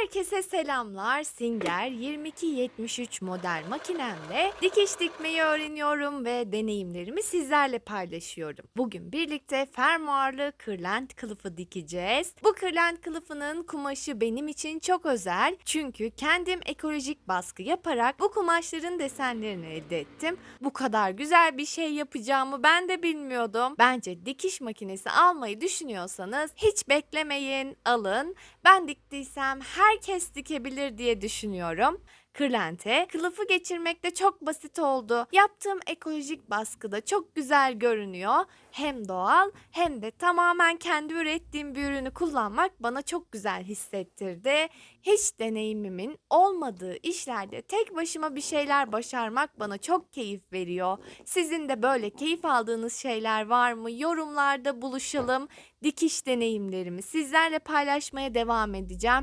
Herkese selamlar. Singer 2273 model makinemle dikiş dikmeyi öğreniyorum ve deneyimlerimi sizlerle paylaşıyorum. Bugün birlikte fermuarlı kırlent kılıfı dikeceğiz. Bu kırlent kılıfının kumaşı benim için çok özel. Çünkü kendim ekolojik baskı yaparak bu kumaşların desenlerini elde ettim. Bu kadar güzel bir şey yapacağımı ben de bilmiyordum. Bence dikiş makinesi almayı düşünüyorsanız hiç beklemeyin, alın. Ben diktiysem herkes dikebilir diye düşünüyorum. Kırlente kılıfı geçirmekte çok basit oldu. Yaptığım ekolojik baskıda çok güzel görünüyor. Hem doğal hem de tamamen kendi ürettiğim bir ürünü kullanmak bana çok güzel hissettirdi. Hiç deneyimimin olmadığı işlerde tek başıma bir şeyler başarmak bana çok keyif veriyor. Sizin de böyle keyif aldığınız şeyler var mı? Yorumlarda buluşalım. Dikiş deneyimlerimi sizlerle paylaşmaya devam edeceğim.